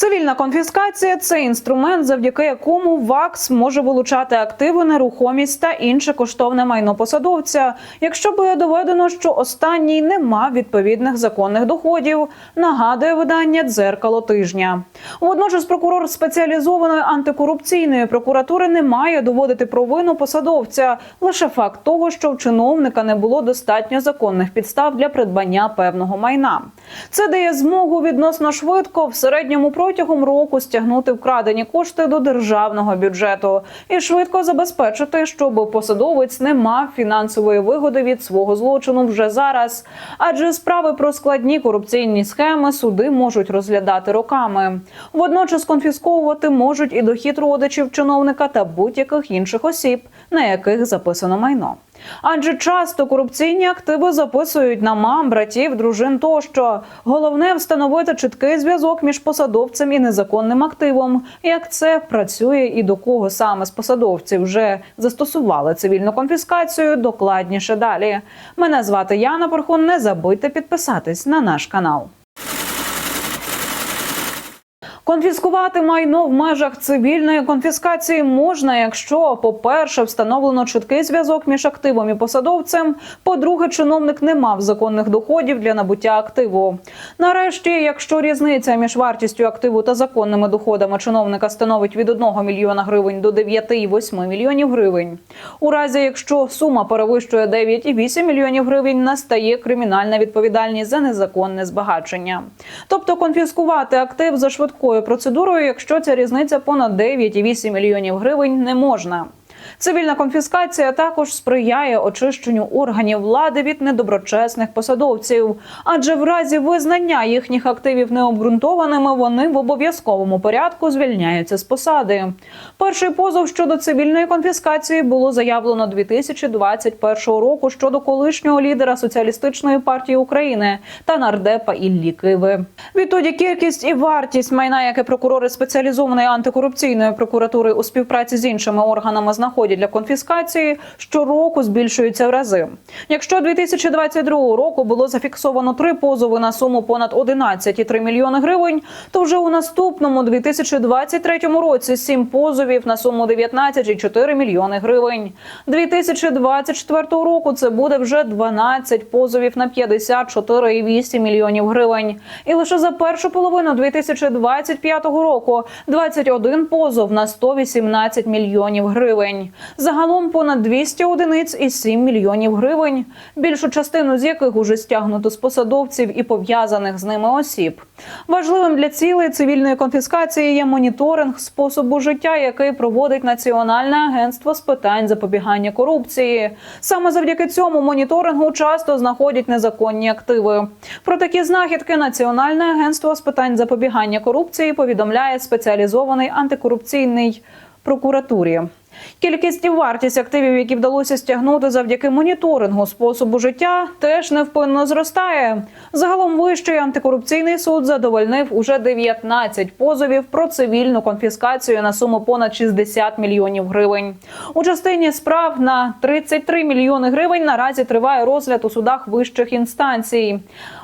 Цивільна конфіскація це інструмент, завдяки якому ВАКС може вилучати активи, нерухомість та інше коштовне майно посадовця, якщо буде доведено, що останній не мав відповідних законних доходів. Нагадує видання дзеркало тижня. Водночас прокурор спеціалізованої антикорупційної прокуратури не має доводити провину посадовця лише факт того, що в чиновника не було достатньо законних підстав для придбання певного майна. Це дає змогу відносно швидко в середньому протягом року стягнути вкрадені кошти до державного бюджету і швидко забезпечити, щоб посадовець не мав фінансової вигоди від свого злочину вже зараз. Адже справи про складні корупційні схеми суди можуть розглядати роками. Водночас конфісковувати можуть і дохід родичів чиновника та будь-яких інших осіб, на яких записано майно. Адже часто корупційні активи записують на мам, братів, дружин тощо. Головне встановити чіткий зв'язок між посадовцем і незаконним активом. Як це працює і до кого саме з посадовців вже застосували цивільну конфіскацію, докладніше далі. Мене звати Яна Порхун. Не забудьте підписатись на наш канал. Конфіскувати майно в межах цивільної конфіскації можна, якщо, по-перше, встановлено чіткий зв'язок між активом і посадовцем. По-друге, чиновник не мав законних доходів для набуття активу. Нарешті, якщо різниця між вартістю активу та законними доходами чиновника становить від 1 мільйона гривень до 9,8 мільйонів гривень. У разі, якщо сума перевищує 9,8 мільйонів гривень, настає кримінальна відповідальність за незаконне збагачення. Тобто конфіскувати актив за швидкою процедурою, якщо ця різниця понад 9,8 мільйонів гривень, не можна. Цивільна конфіскація також сприяє очищенню органів влади від недоброчесних посадовців, адже в разі визнання їхніх активів необґрунтованими вони в обов'язковому порядку звільняються з посади. Перший позов щодо цивільної конфіскації було заявлено 2021 року щодо колишнього лідера соціалістичної партії України та нардепа Іллі Киви. Відтоді кількість і вартість майна, яке прокурори спеціалізованої антикорупційної прокуратури у співпраці з іншими органами знаходять для конфіскації, щороку збільшуються в рази. Якщо 2022 року було зафіксовано три позови на суму понад 11,3 мільйони гривень, то вже у наступному 2023 році сім позовів на суму 19,4 мільйони гривень. 2024 року це буде вже 12 позовів на 54,8 мільйонів гривень. І лише за першу половину 2025 року 21 позов на 118 мільйонів гривень. Загалом понад 200 одиниць і 7 мільйонів гривень, більшу частину з яких уже стягнуто з посадовців і пов'язаних з ними осіб. Важливим для цілей цивільної конфіскації є моніторинг способу життя, який проводить Національне агентство з питань запобігання корупції. Саме завдяки цьому моніторингу часто знаходять незаконні активи. Про такі знахідки Національне агентство з питань запобігання корупції повідомляє спеціалізований антикорупційний прокуратурі. Кількість і вартість активів, які вдалося стягнути завдяки моніторингу способу життя, теж невпинно зростає. Загалом вищий антикорупційний суд задовольнив уже 19 позовів про цивільну конфіскацію на суму понад 60 мільйонів гривень. У частині справ на 33 мільйони гривень наразі триває розгляд у судах вищих інстанцій.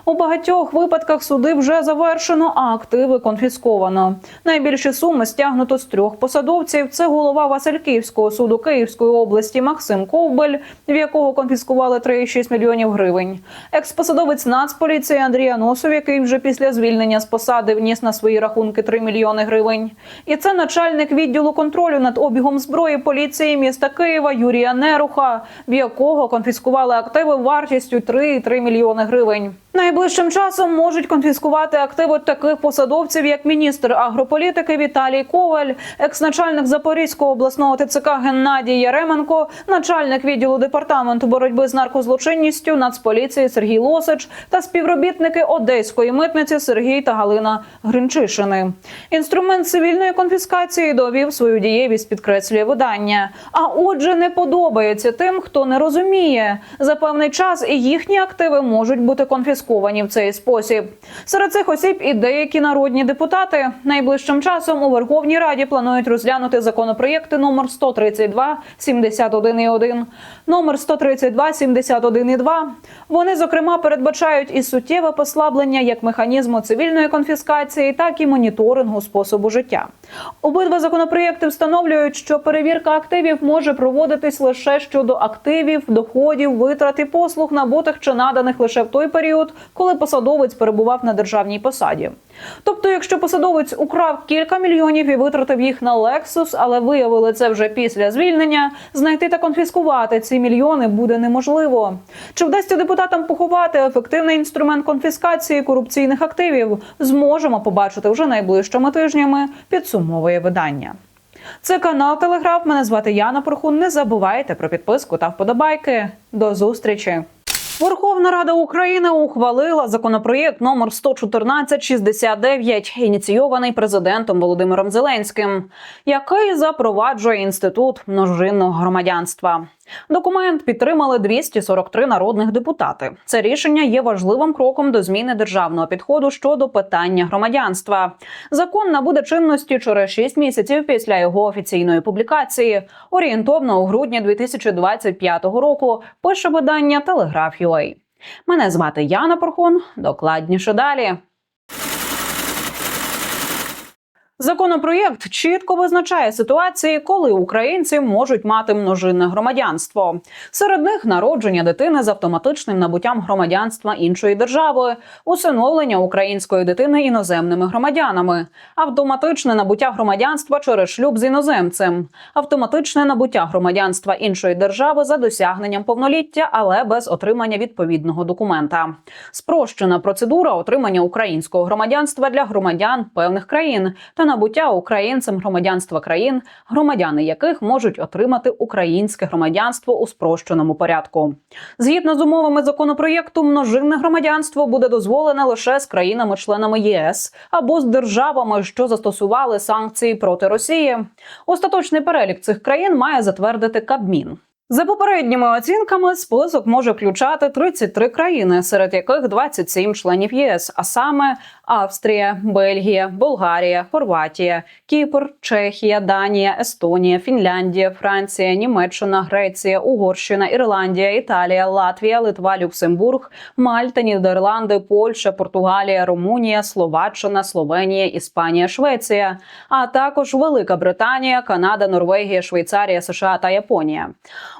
У багатьох випадках суди вже завершено, а активи конфісковано. Найбільші суми стягнуто з трьох посадовців. Це голова Васильківського суду Київської області Максим Ковбель, в якого конфіскували 3,6 мільйонів гривень. Експосадовець Нацполіції Андрій Аносов, який вже після звільнення з посади вніс на свої рахунки 3 мільйони гривень. І це начальник відділу контролю над обігом зброї поліції міста Києва Юрія Неруха, в якого конфіскували активи вартістю 3,3 мільйони гривень. Найближчим часом можуть конфіскувати активи таких посадовців, як міністр агрополітики Віталій Коваль, екс-начальник Запорізького обласного ТЦК Геннадій Яременко, начальник відділу департаменту боротьби з наркозлочинністю Нацполіції Сергій Лосич та співробітники Одеської митниці Сергій та Галина Гринчишини. Інструмент цивільної конфіскації довів свою дієвість, підкреслює видання. А отже, не подобається тим, хто не розуміє. За певний час і їхні активи можуть бути конфісковані конфісковані в цей спосіб. Серед цих осіб і деякі народні депутати найближчим часом у Верховній Раді планують розглянути законопроєкти номер 132 71,1, номер 132 71,2. Вони зокрема передбачають і суттєве послаблення як механізму цивільної конфіскації, так і моніторингу способу життя. Обидва законопроєкти встановлюють, що перевірка активів може проводитись лише щодо активів, доходів, витрат і послуг, набутих чи наданих лише в той період, коли посадовець перебував на державній посаді. Тобто, якщо посадовець украв кілька мільйонів і витратив їх на Lexus, але виявили це вже після звільнення, знайти та конфіскувати ці мільйони буде неможливо. Чи вдасться депутатам поховати ефективний інструмент конфіскації корупційних активів? Зможемо побачити вже найближчими тижнями. Підсумовує видання. Це канал Телеграф. Мене звати Яна Порхун. Не забувайте про підписку та вподобайки. До зустрічі. Верховна Рада України ухвалила законопроєкт номер 11469, ініційований президентом Володимиром Зеленським, який запроваджує інститут множинного громадянства. Документ підтримали 243 народних депутати. Це рішення є важливим кроком до зміни державного підходу щодо питання громадянства. Закон набуде чинності через 6 місяців після його офіційної публікації, орієнтовно у грудні 2025 року. Пише видання Телеграф.UA. Мене звати Яна Порхон. Докладніше далі. Законопроєкт чітко визначає ситуації, коли українці можуть мати множинне громадянство. Серед них народження дитини з автоматичним набуттям громадянства іншої держави, усиновлення української дитини іноземними громадянами, автоматичне набуття громадянства через шлюб з іноземцем, автоматичне набуття громадянства іншої держави за досягненням повноліття, але без отримання відповідного документа. Спрощена процедура отримання українського громадянства для громадян певних країн та набуття українцем громадянства країн, громадяни яких можуть отримати українське громадянство у спрощеному порядку. Згідно з умовами законопроєкту, множинне громадянство буде дозволене лише з країнами-членами ЄС або з державами, що застосували санкції проти Росії. Остаточний перелік цих країн має затвердити Кабмін. За попередніми оцінками, список може включати 33 країни, серед яких 27 членів ЄС, а саме Австрія, Бельгія, Болгарія, Хорватія, Кіпр, Чехія, Данія, Естонія, Фінляндія, Франція, Німеччина, Греція, Угорщина, Ірландія, Італія, Латвія, Литва, Люксембург, Мальта, Нідерланди, Польща, Португалія, Румунія, Словаччина, Словенія, Іспанія, Швеція, а також Велика Британія, Канада, Норвегія, Швейцарія, США та Японія.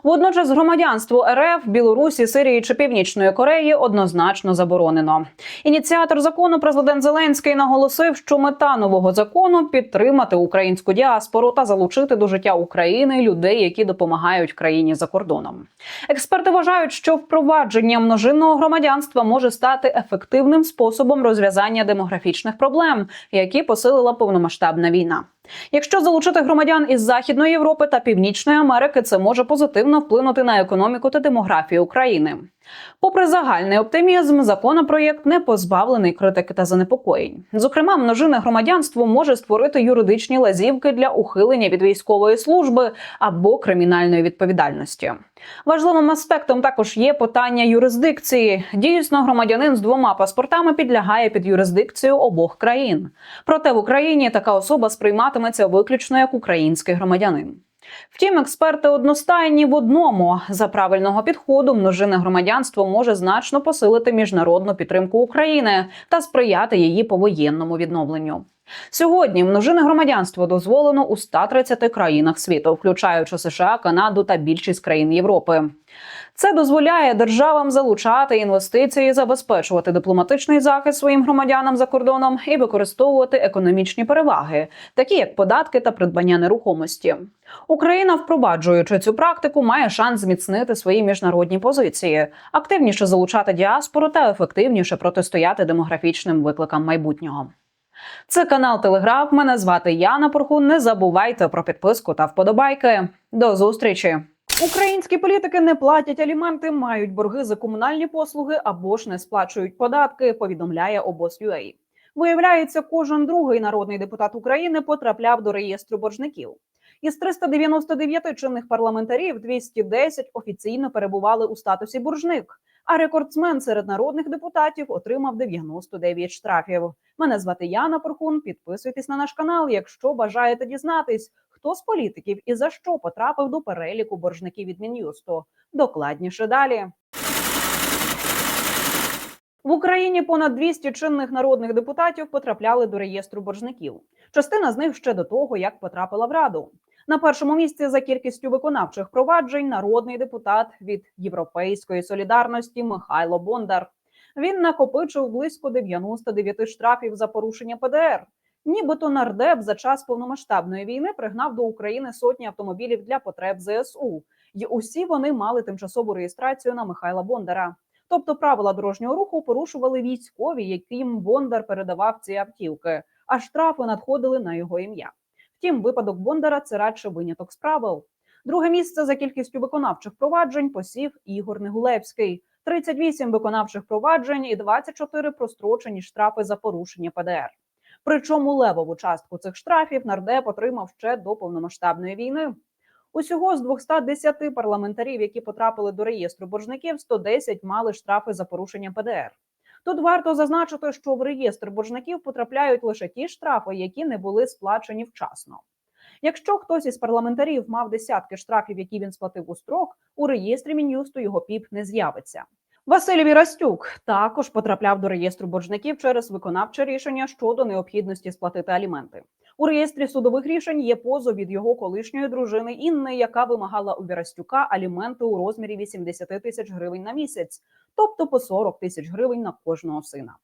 Водночас громадянство РФ, Білорусі, Сирії чи Північної Кореї однозначно заборонено. Ініціатор закону президент Зеленський наголосив, що мета нового закону підтримати українську діаспору та залучити до життя України людей, які допомагають країні за кордоном. Експерти вважають, що впровадження множинного громадянства може стати ефективним способом розв'язання демографічних проблем, які посилила повномасштабна війна. Якщо залучити громадян із Західної Європи та Північної Америки, це може позитивно вплинути на економіку та демографію України. Попри загальний оптимізм, законопроєкт не позбавлений критики та занепокоєнь. Зокрема, множинне громадянство може створити юридичні лазівки для ухилення від військової служби або кримінальної відповідальності. Важливим аспектом також є питання юрисдикції. Дійсно, громадянин з двома паспортами підлягає під юрисдикцію обох країн. Проте в Україні така особа сприйматиметься виключно як український громадянин. Втім, експерти одностайні в одному за правильного підходу множине громадянство може значно посилити міжнародну підтримку України та сприяти її повоєнному відновленню. Сьогодні множинне громадянство дозволено у 130 країнах світу, включаючи США, Канаду та більшість країн Європи. Це дозволяє державам залучати інвестиції, забезпечувати дипломатичний захист своїм громадянам за кордоном і використовувати економічні переваги, такі як податки та придбання нерухомості. Україна, впроваджуючи цю практику, має шанс зміцнити свої міжнародні позиції, активніше залучати діаспору та ефективніше протистояти демографічним викликам майбутнього. Це канал Телеграф. Мене звати Яна Порхун. Не забувайте про підписку та вподобайки. До зустрічі. Українські політики не платять аліменти, мають борги за комунальні послуги або ж не сплачують податки. Повідомляє обоз.ua. Виявляється, кожен другий народний депутат України потрапляв до реєстру боржників. Із 399 чинних парламентарів 210 офіційно перебували у статусі боржник. А рекордсмен серед народних депутатів отримав 99 штрафів. Мене звати Яна Порхун. Підписуйтесь на наш канал, якщо бажаєте дізнатись, хто з політиків і за що потрапив до переліку боржників від Мін'юсту. Докладніше далі. В Україні понад 200 чинних народних депутатів потрапляли до реєстру боржників. Частина з них ще до того, як потрапила в раду. На першому місці за кількістю виконавчих проваджень народний депутат від Європейської солідарності Михайло Бондар. Він накопичив близько 99 штрафів за порушення ПДР. Нібито нардеп за час повномасштабної війни пригнав до України сотні автомобілів для потреб ЗСУ, і усі вони мали тимчасову реєстрацію на Михайла Бондара. Тобто правила дорожнього руху порушували військові, яким Бондар передавав ці автівки, а штрафи надходили на його ім'я. Втім, випадок Бондара це радше виняток з правил. Друге місце за кількістю виконавчих проваджень посів Ігор Негулевський. 38 виконавчих проваджень і 24 прострочені штрафи за порушення ПДР. Причому левову частку цих штрафів нардеп отримав ще до повномасштабної війни. Усього з 210 парламентарів, які потрапили до реєстру боржників, 110 мали штрафи за порушення ПДР. Тут варто зазначити, що в реєстр боржників потрапляють лише ті штрафи, які не були сплачені вчасно. Якщо хтось із парламентарів мав десятки штрафів, які він сплатив у строк, у реєстрі мін'юсту його піп не з'явиться. Василь Вірастюк також потрапляв до реєстру боржників через виконавче рішення щодо необхідності сплатити аліменти. У реєстрі судових рішень є позов від його колишньої дружини Інни, яка вимагала у Вірастюка аліменти у розмірі 80 тисяч гривень на місяць, тобто по 40 тисяч гривень на кожного сина.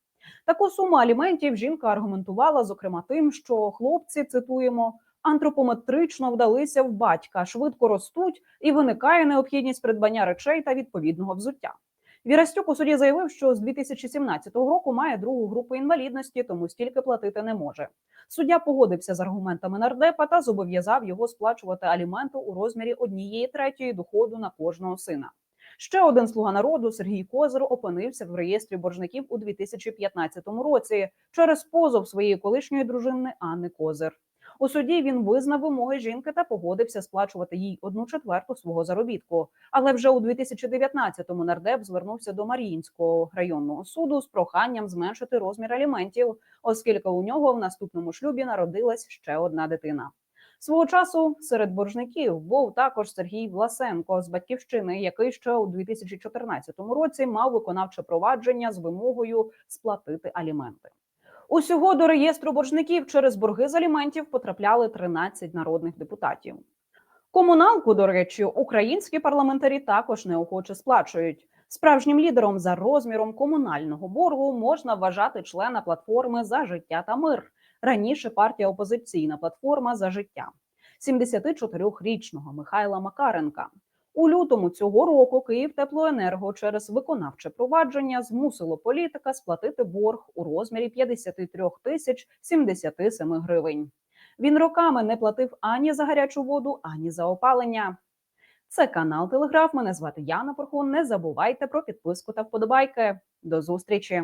Таку суму аліментів жінка аргументувала, зокрема, тим, що хлопці цитуємо. Антропометрично вдалися в батька, швидко ростуть, і виникає необхідність придбання речей та відповідного взуття. Вірастюк у суді заявив, що з 2017 року має другу групу інвалідності, тому стільки платити не може. Суддя погодився з аргументами нардепа та зобов'язав його сплачувати аліменти у розмірі однієї третьої доходу на кожного сина. Ще один слуга народу Сергій Козир опинився в реєстрі боржників у 2015 році через позов своєї колишньої дружини Анни Козир. У суді він визнав вимоги жінки та погодився сплачувати їй одну четверту свого заробітку. Але вже у 2019-му нардеп звернувся до Маріїнського районного суду з проханням зменшити розмір аліментів, оскільки у нього в наступному шлюбі народилась ще одна дитина. Свого часу серед боржників був також Сергій Власенко з батьківщини, який ще у 2014 році мав виконавче провадження з вимогою сплатити аліменти. Усього до реєстру боржників через борги з аліментів потрапляли 13 народних депутатів. Комуналку, до речі, українські парламентарі також неохоче сплачують. Справжнім лідером за розміром комунального боргу можна вважати члена платформи за життя та мир. Раніше партія опозиційна платформа за життя 74-річного Михайла Макаренка. У лютому цього року Київтеплоенерго через виконавче провадження змусило політика сплатити борг у розмірі 53 тисяч 77 гривень. Він роками не платив ані за гарячу воду, ані за опалення. Це канал Телеграф. Мене звати Яна Порхун. Не забувайте про підписку та вподобайки. До зустрічі.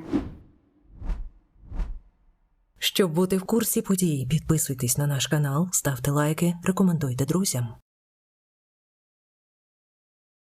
Щоб бути в курсі подій, підписуйтесь на наш канал, ставте лайки, рекомендуйте друзям.